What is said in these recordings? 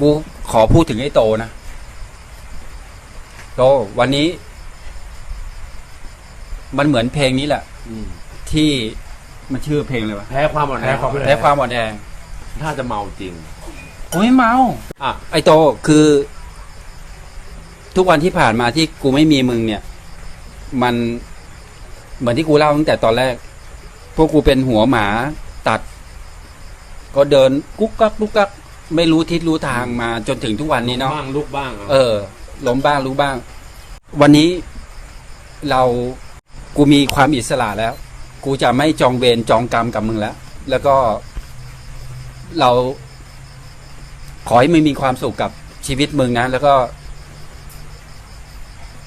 กูขอพูดถึงไอ้โตนะ โตวันนี้ มันเหมือนเพลงนี้แหละอืมที่มันชื่อเพลงเลยวะแพ้ความอ่อนแอแพ้ความแพ้ความอ่อนแอถ้าจะเมาจริงโอ้ยเมา อะ ไอโตคือ ทุกวันที่ผ่านมาที่กูไม่มีมึงเนี่ย มันเหมือนที่กูเล่าตั้งแต่ตอนแรก พวกกูเป็นหัวหมาตัด ก็เดินกุ๊กกักกุ๊กกัก ไม่รู้ทิศรู้ทางมาจนถึงทุกวันนี้เนาะบ้างลุกบ้างเออล้มบ้างรู้บ้าง วันนี้เรากูมีความอิสระแล้ว กูจะไม่จองเวรจองกรรมกับมึงแล้ว แล้วก็เราขอให้มึงมีความสุขกับชีวิตมึงนะ แล้วก็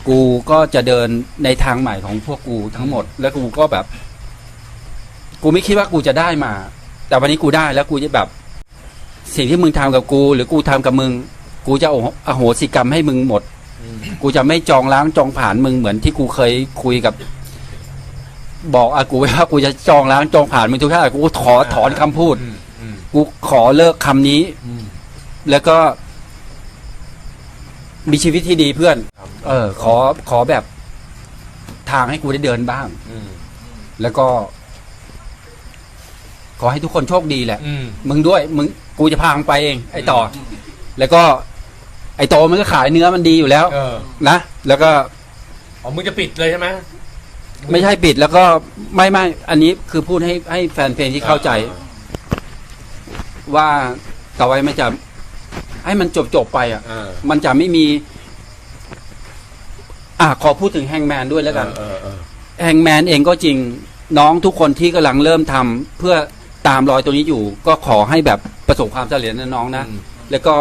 กูก็จะเดินในทางใหม่ของพวกกูทั้งหมด แล้วกูก็แบบ กูไม่คิดว่ากูจะได้มา แต่วันนี้กูได้แล้วกูจะแบบ สิ่งที่มึงทำกับกู หรือกูทำกับมึง กูจะอโหสิกรรมให้มึงหมด กูจะไม่จองล้างจองผ่านมึงเหมือนที่กูเคยคุยกับ บอกอากูไว้ว่ากูจะจองล้างจองผ่านมึงทุกท่ากูขอถอนคำพูดอืมอืมกูขอเลิกคำนี้อืมแล้วก็มีชีวิตที่ดีเพื่อนครับเออ ขอขอแบบทางให้กูได้เดินบ้างอืมแล้วก็ ขอให้ทุกคนโชคดีแหละ อืม มึงด้วย มึงกูจะพามึงไปเอง ไอ้ต่อแล้วก็ ไอ้โตมันก็ขายเนื้อมันดีอยู่แล้ว เออนะแล้วก็อ๋อมึงจะปิดเลยใช่ไหม ไม่ใช่ปิดแล้วก็ไม่ไม่อันนี้คือพูดให้ให้แฟนเพลงที่เข้าใจ ว่าต่อไปมันจะ ให้มันจบจบๆไปอะ เออมันจะไม่มี อะขอพูดถึงแฮงแมนด้วยแล้วกัน เออเออแฮงแมนเองก็จริงน้องทุกคนที่กำลังเริ่มทำเพื่อ ตามรอยตัวนี้อยู่ ก็ขอให้แบบประสบความสำเร็จนะน้องนะอืมแล้วก็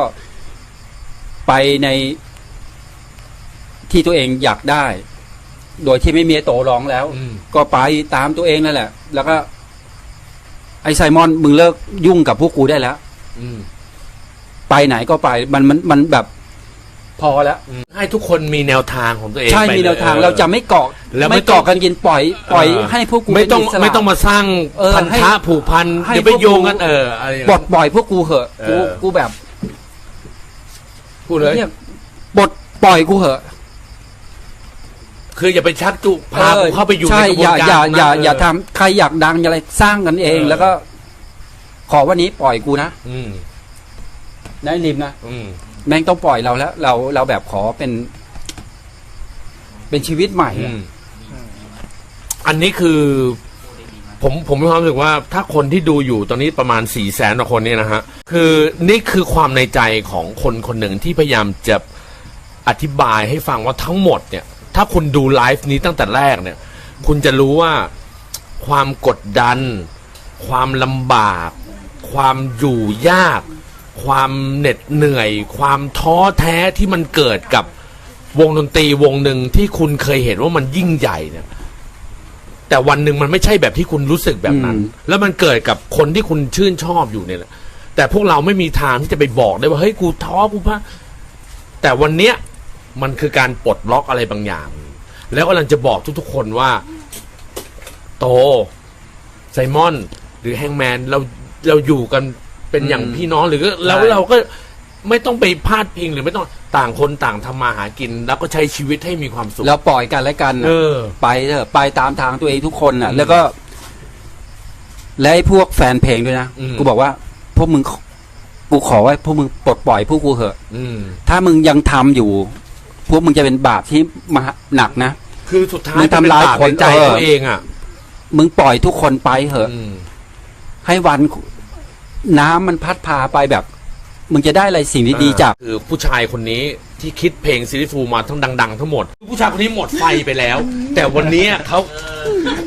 ไปในที่ตัวเองอยากได้ โดยที่ไม่มีไอ้โตร้องแล้วอืมก็ไปตามตัวเองนั่นแหละ แล้วก็ ไอ้ไซมอนมึงเลิกยุ่งกับพวกกูได้แล้วอืมไปไหนก็ไป มันมันมันแบบ พอแล้วอืมให้ทุกคนมีแนวทางของตัวเองใช่ไปมีแนวทางลยเราจะไม่เกาะแล้วไม่ไม่ต้อง เกาะกันกินปล่อย ปล่อยเออให้พวกกูไม่ต้องเป็นสระ ไม่ต้องมาสร้างเออพันให้ธะผูกพันให้ เดี๋ยวไปพวกกูโยงกันเอออะไรอย่างปลเงี้ดยปล่อยพวกกูเหอะกูเออ กูแบบพูดเลย เนี่ยปลดปล่อยกูเหอะคืออย่าไปชักจุพาออเข้าไปอยู่ในใช่กระบวอนย่าการอย่าตรงนั้นอย่าเอย่าทำใครอยากดังอย่าอะไรสร้างกันเองเออแล้วก็ ขอวันนี้ปล่อยกูนะอืมนายริมนะ อืม แม่งต้องปล่อยเราแล้ว เราเราแบบขอเป็น เป็นชีวิตใหม่ออะมอันนี้คือ ผมผมมีความรู้สึกว่าถ้าคนที่ดูอยู่ตอนนี้ประมาณสี่แสนกว่าคนเนี่ยนะฮะ คือนี่คือความในใจของคนคนหนึ่งที่พยายามจะอธิบายให้ฟังว่าทั้งหมดเนี่ย ถ้าคุณดูไลฟ์นี้ตั้งแต่แรกเนี่ย คุณจะรู้ว่าความกดดัน ความลำบาก ความอยู่ยาก ความเหน็ดเหนื่อย ความท้อแท้ที่มันเกิดกับวงดนตรีวงหนึ่งที่คุณเคยเห็นว่ามันยิ่งใหญ่เนี่ย แต่วันหนึ่งมันไม่ใช่แบบที่คุณรู้สึกแบบนั้น แล้วมันเกิดกับคนที่คุณชื่นชอบอยู่เนี่ยแหละแต่พวกเราไม่มีทางที่จะไปบอกได้ว่าเฮ้ยกูท้อกูพะแต่วันเนี้ยมันคือการปลดล็อกอะไรบางอย่าง แล้วกำลังจะบอกทุกๆคนว่า โตไซมอน หรือแฮงแมนเราเราอยู่กัน เป็นอย่างอืมพี่น้องหรือก็แล้วใช่เราก็ไม่ต้องไปพาดพิงหรือไม่ต้องต่างคนต่างทำมาหากิน แล้วก็ใช้ชีวิตให้มีความสุข แล้วปล่อยกันและกันน่ะเออ ไปเถอะไปตามทางตัวเองทุกคนน่ะอืมแล้วก็ และไอ้พวกแฟนเพลงด้วยนะอืม กูบอกว่า พวกมึงกูขอว่าพวกมึงปลดปล่อยพวกกูเหอะ อืม ถ้ามึงยังทำอยู่ พวกมึงจะเป็นบาปที่มหาหนักนะ คือสุดท้ายมึงทำร้ายเป็บปคนในใจเออ ตัวเองอะ มึงปล่อยทุกคนไปเหอะ อืม ให้วัน น้ำมันพัดพาไปแบบ มึงจะได้อะไรสิ่งดีๆจาก คือผู้ชายคนนี้ที่คิดเพลงซีรีส์ฟูมาทั้งดัง ๆ ทั้งหมด ผู้ชายคนนี้หมดไฟไปแล้ว แต่วันนี้เขา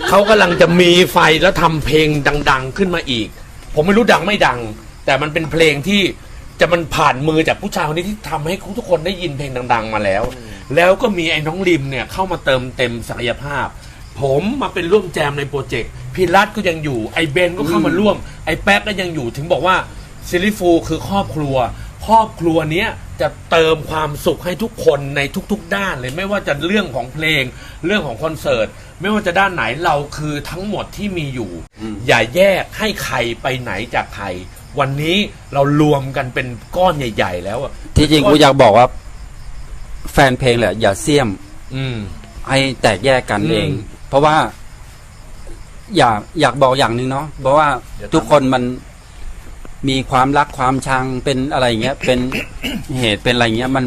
เขากำลังจะมีไฟแล้วทำเพลงดัง ๆ ขึ้นมาอีก ผมไม่รู้ดังไม่ดัง แต่มันเป็นเพลงที่จะมันผ่านมือจากผู้ชายคนนี้ที่ทำให้ทุกคนได้ยินเพลงดัง ๆ มาแล้ว แล้วก็มีไอ้น้องริมเนี่ยเข้ามาเติมเต็มศักยภาพ ผมมาเป็นร่วมแจมในโปรเจกต์พี่รัฐก็ยังอยู่ไอ้เบนก็เข้ามาร่วม ไอ้แป๊กก็ยังอยู่ถึงบอกว่าซิลิฟูคือครอบครัว ครอบครัวเนี้ยจะเติมความสุขให้ทุกคนในทุกๆ ด้านเลยไม่ว่าจะเรื่องของเพลง เรื่องของคอนเสิร์ตไม่ว่าจะด้านไหนเราคือทั้งหมดที่มีอยู่อืมอย่าแยกให้ใครไปไหนจากใคร วันนี้เรารวมกันเป็นก้อนใหญ่ ๆ แล้วอะที่จริงกูอยากบอกว่า แฟนเพลงแหละอย่าเสี่ยม อืม ให้แตกแยกกันอืมเองเพ ราะว่า อยากอยากบอกอย่างหนึ่งเนาะเพราะว่าเดี๋ยวทุกคนมันมีความรักความชังเป็นอะไรอย่างเงี้ย เป็นเหตุเป็นอะไรเงี้ยมัน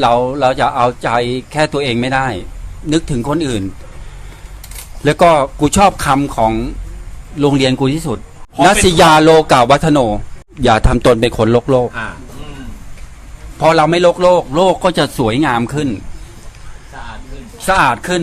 เราเราจะเอาใจแค่ตัวเองไม่ได้ นึกถึงคนอื่น แล้วก็กูชอบคำของโรงเรียนกูที่สุดเพราะเป็นนัสยาโลกาวัฒโน อย่าทำตนเป็นคนโลกโลกอ่าพอเราไม่โลกโลก โลกก็จะสวยงามขึ้น สะอาดขึ้น